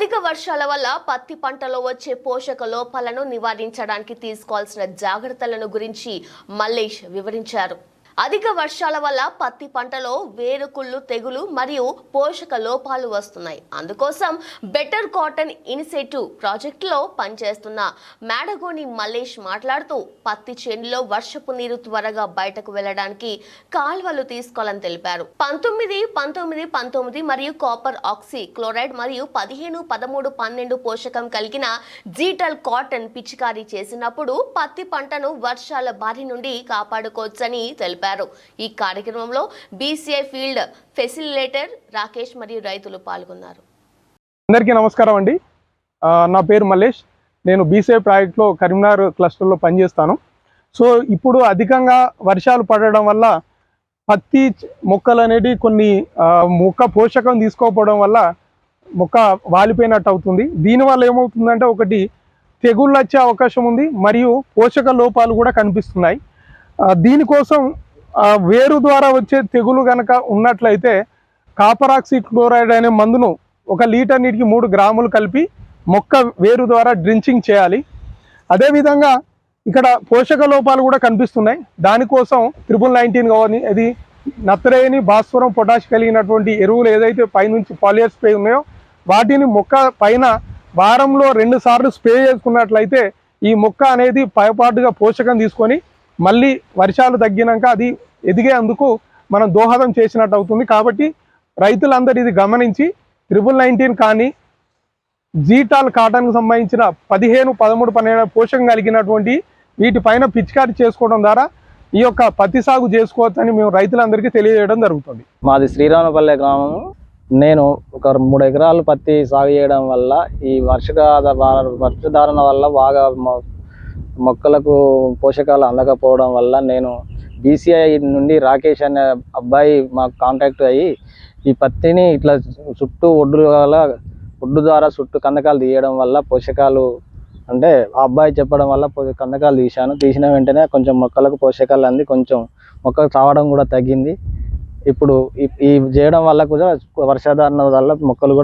అధిక వర్షాల వల్ల పత్తి పంటలో వచ్చే పోషక లోపాలను నివారించడానికి తీసుకోవాల్సిన జాగ్రత్తలను గురించి మల్లేష్ వివరించారు. అధిక వర్షాల వల్ల పత్తి పంటలో వేరుకుళ్ళు తెగులు మరియు పోషక లోపాలు వస్తున్నాయి. అందుకోసం బెటర్ కాటన్ ఇనిషియేటివ్ ప్రాజెక్టులో పనిచేస్తున్న మేడగోని మల్లేష్ మాట్లాడుతూ పత్తి చేనులో వర్షపు నీరు త్వరగా బయటకు వెళ్ళడానికి కాల్వలు తీసుకోవాలని తెలిపారు. పంతొమ్మిది పంతొమ్మిది పంతొమ్మిది మరియు కాపర్ ఆక్సీ క్లోరైడ్ మరియు పదిహేను పదమూడు పన్నెండు పోషకం కలిగిన జీటల్ కాటన్ పిచికారీ చేసినప్పుడు పత్తి పంటను వర్షాల బారి నుండి కాపాడుకోవచ్చని తెలిపారు. ఈ కార్యక్రమంలో బీసీఐ ఫీల్డ్ ఫెసిలిటేటర్ రాకేష్ మరియు రైతులు పాల్గొన్నారు. అందరికీ నమస్కారం అండి. నా పేరు మల్లేష్. నేను బీసీఐ ప్రాజెక్ట్లో కరీంనగర్ క్లస్టర్లో పనిచేస్తాను. సో ఇప్పుడు అధికంగా వర్షాలు పడడం వల్ల పత్తి మొక్కలు అనేటివి కొన్ని మొక్క పోషకం తీసుకోకపోవడం వల్ల మొక్క వాలిపోయినట్టు అవుతుంది. దీనివల్ల ఏమవుతుందంటే ఒకటి తెగుళ్ళు వచ్చే అవకాశం ఉంది. మరియు పోషక లోపాలు కూడా కనిపిస్తున్నాయి. దీనికోసం వేరు ద్వారా వచ్చే తెగులు కనుక ఉన్నట్లయితే కాపరాక్సి క్లోరైడ్ అనే మందును ఒక లీటర్ నీటికి మూడు గ్రాములు కలిపి మొక్క వేరు ద్వారా డ్రించింగ్ చేయాలి. అదేవిధంగా ఇక్కడ పోషక లోపాలు కూడా కనిపిస్తున్నాయి. దానికోసం త్రిపుల్ నైన్టీన్ కానీ అది నత్రేని భాస్వరం పొటాష్ కలిగినటువంటి ఎరువులు ఏదైతే పైనుంచి పాలియర్ స్ప్రే ఉన్నాయో వాటిని మొక్క పైన వారంలో రెండు సార్లు స్ప్రే చేసుకున్నట్లయితే ఈ మొక్క అనేది పైపాటుగా పోషకం తీసుకొని మళ్ళీ వర్షాలు తగ్గినాక అది ఎదిగే అందుకు మనం దోహదం చేసినట్టు అవుతుంది. కాబట్టి రైతులందరూ ఇది గమనించి ట్రిపుల్ నైన్టీన్ కానీ జీటాల్ కాటన్కు సంబంధించిన పదిహేను పదమూడు పన్నెండు పోషకం కలిగినటువంటి వీటిపైన పిచికారి చేసుకోవడం ద్వారా ఈ యొక్క పత్తి సాగు చేసుకోవచ్చని మేము రైతులందరికీ తెలియజేయడం జరుగుతుంది. మాది శ్రీరామపల్లె గ్రామము. నేను ఒక మూడు ఎకరాలు పత్తి సాగు చేయడం వల్ల ఈ వర్షకాల వర్షధారణ వల్ల బాగా మొక్కలకు పోషకాలు అందకపోవడం వల్ల నేను బీసీఐ నుండి రాకేష్ అనే అబ్బాయి మాకు కాంటాక్ట్ అయ్యి ఈ పత్తిని ఇట్లా చుట్టూ ఒడ్డు ఒడ్డు ద్వారా చుట్టూ కందకాలు తీయడం వల్ల పోషకాలు అంటే ఆ అబ్బాయి చెప్పడం వల్ల పో- కందకాలు తీశాను. తీసిన వెంటనే కొంచెం మొక్కలకు పోషకాలు అంది. కొంచెం మొక్కలు చావడం కూడా తగ్గింది. ఇప్పుడు ఈ- చేయడం వల్ల కూడా వర్షాధారణ వల్ల మొక్కలు